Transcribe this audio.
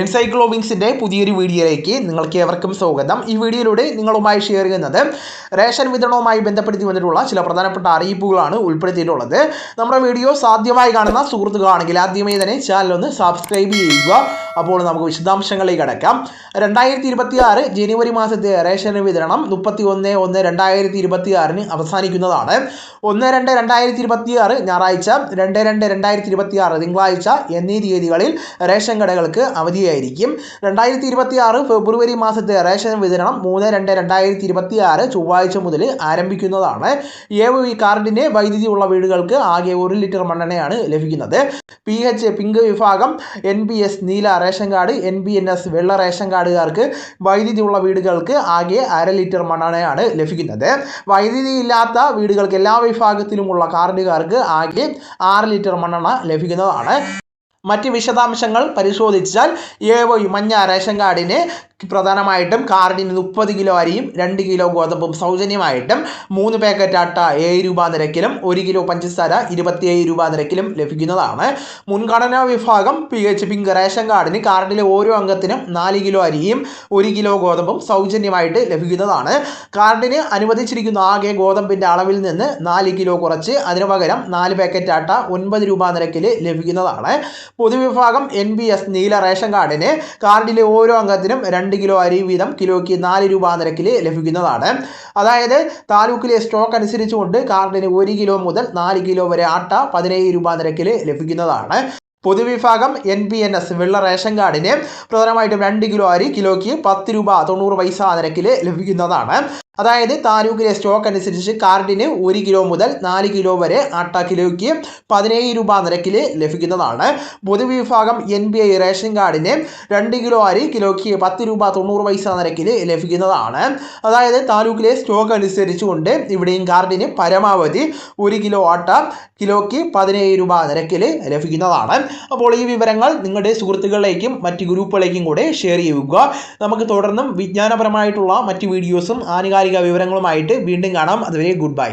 എൻസൈക്ലോബിങ്സിന്റെ പുതിയൊരു വീഡിയോയിലേക്ക് നിങ്ങൾക്ക് ഏവർക്കും സ്വാഗതം. ഈ വീഡിയോയിലൂടെ നിങ്ങളുമായി ഷെയർ ചെയ്യുന്നത് റേഷൻ വിതരണവുമായി ബന്ധപ്പെടുത്തി വന്നിട്ടുള്ള ചില പ്രധാനപ്പെട്ട അറിയിപ്പുകളാണ് ഉൾപ്പെടുത്തിയിട്ടുള്ളത്. നമ്മുടെ വീഡിയോ സാധ്യമായി കാണുന്ന സുഹൃത്തുക്കളാണെങ്കിൽ ആദ്യമേ തന്നെ ചാനൽ ഒന്ന് സബ്സ്ക്രൈബ് ചെയ്യുക. അപ്പോൾ നമുക്ക് വിശദാംശങ്ങളിലേക്ക് കിടക്കാം. രണ്ടായിരത്തി ഇരുപത്തി ആറ് ജനുവരി മാസത്തെ റേഷൻ വിതരണം മുപ്പത്തി ഒന്ന് ഒന്ന് രണ്ടായിരത്തി ഇരുപത്തി ആറിന് അവസാനിക്കുന്നതാണ്. ഒന്ന് രണ്ട് രണ്ടായിരത്തി ഇരുപത്തി ആറ് ഞായറാഴ്ച രണ്ട് രണ്ട് രണ്ടായിരത്തി ഇരുപത്തി ആറ് തിങ്കളാഴ്ച എന്നീ തീയതികളിൽ റേഷൻ കടകൾക്ക് അവധിയായിരിക്കും രണ്ടായിരത്തി ഇരുപത്തി ആറ് ഫെബ്രുവരി മാസത്തെ റേഷൻ വിതരണം മൂന്ന് രണ്ട് രണ്ടായിരത്തി ഇരുപത്തി ആറ് ചൊവ്വാഴ്ച മുതൽ ആരംഭിക്കുന്നതാണ്. എ വി കാർഡിന് വൈദ്യുതി ഉള്ള വീടുകൾക്ക് ആകെ ഒരു ലിറ്റർ മണ്ണെണ്ണയാണ് ലഭിക്കുന്നത്. പി എച്ച് പിങ്ക് വിഭാഗം എൻ ബി എസ് നീല ration card N B N S വെള്ള റേഷൻ കാർഡുകാർക്ക് വൈദ്യുതി ഉള്ള വീടുകൾക്ക് ആകെ അര ലിറ്റർ മണ്ണെണ്ണയാണ് ലഭിക്കുന്നത്. വൈദ്യുതി ഇല്ലാത്ത വീടുകൾക്ക് എല്ലാ വിഭാഗത്തിലുമുള്ള കാർഡുകാർക്ക് ആകെ ആറ് ലിറ്റർ മണ്ണെണ്ണ ലഭിക്കുന്നതാണ്. മറ്റ് വിശദാംശങ്ങൾ പരിശോധിച്ചാൽ ഏവോ മഞ്ഞ റേഷൻ കാർഡിന് പ്രധാനമായിട്ടും കാർഡിന് മുപ്പത് കിലോ അരിയും രണ്ട് കിലോ ഗോതമ്പും സൗജന്യമായിട്ടും മൂന്ന് പാക്കറ്റ് ആട്ട ഏഴ് രൂപ നിരക്കിലും ഒരു കിലോ പഞ്ചസാര ഇരുപത്തിയേഴ് രൂപ നിരക്കിലും ലഭിക്കുന്നതാണ്. മുൻഗണനാ വിഭാഗം പി എച്ച് പിങ്ക് റേഷൻ കാർഡിന് കാർഡിലെ ഓരോ അംഗത്തിനും നാല് കിലോ അരിയും ഒരു കിലോ ഗോതമ്പും സൗജന്യമായിട്ട് ലഭിക്കുന്നതാണ്. കാർഡിന് അനുവദിച്ചിരിക്കുന്ന ആകെ ഗോതമ്പിന്റെ അളവിൽ നിന്ന് നാല് കിലോ കുറച്ച് അതിനു പകരം നാല് പാക്കറ്റ് ആട്ട ഒൻപത് രൂപ നിരക്കിൽ ലഭിക്കുന്നതാണ്. പൊതുവിഭാഗം എൻ ബി എസ് നീല റേഷൻ കാർഡിന് കാർഡിലെ ഓരോ അംഗത്തിനും രണ്ട് കിലോ അരി വീതം കിലോയ്ക്ക് നാല് രൂപ നിരക്കിൽ ലഭിക്കുന്നതാണ്. അതായത് താലൂക്കിലെ സ്റ്റോക്ക് അനുസരിച്ചുകൊണ്ട് കാർഡിന് ഒരു കിലോ മുതൽ നാല് കിലോ വരെ ആട്ട പതിനേഴ് രൂപ നിരക്കിൽ ലഭിക്കുന്നതാണ്. പൊതുവിഭാഗം എൻ പി എൻ എസ് വെള്ള റേഷൻ കാർഡിന് പ്രധാനമായിട്ടും രണ്ട് കിലോ അരി കിലോയ്ക്ക് പത്ത് രൂപ തൊണ്ണൂറ് പൈസ നിരക്കിൽ ലഭിക്കുന്നതാണ്. അതായത് താലൂക്കിലെ സ്റ്റോക്ക് അനുസരിച്ച് കാർഡിന് ഒരു കിലോ മുതൽ നാല് കിലോ വരെ ആട്ട കിലോയ്ക്ക് പതിനേഴ് രൂപ നിരക്കിൽ ലഭിക്കുന്നതാണ്. പൊതുവിഭാഗം എൻ ബി ഐ റേഷൻ കാർഡിന് രണ്ട് കിലോ അരി കിലോയ്ക്ക് പത്ത് രൂപ തൊണ്ണൂറ് പൈസ നിരക്കിൽ ലഭിക്കുന്നതാണ്. അതായത് താലൂക്കിലെ സ്റ്റോക്ക് അനുസരിച്ചുകൊണ്ട് ഇവിടെയും കാർഡിന് പരമാവധി ഒരു കിലോ ആട്ട കിലോയ്ക്ക് പതിനേഴ് രൂപ നിരക്കിൽ ലഭിക്കുന്നതാണ്. അപ്പോൾ ഈ വിവരങ്ങൾ നിങ്ങളുടെ സുഹൃത്തുക്കളിലേക്കും മറ്റ് ഗ്രൂപ്പുകളിലേക്കും കൂടെ ഷെയർ ചെയ്യുക. നമുക്ക് തുടർന്നും വിജ്ഞാനപരമായിട്ടുള്ള മറ്റ് വീഡിയോസും ആനുകാലിക വിവരങ്ങളുമായിട്ട് വീണ്ടും കാണാം. അതുവരെ ഗുഡ് ബൈ.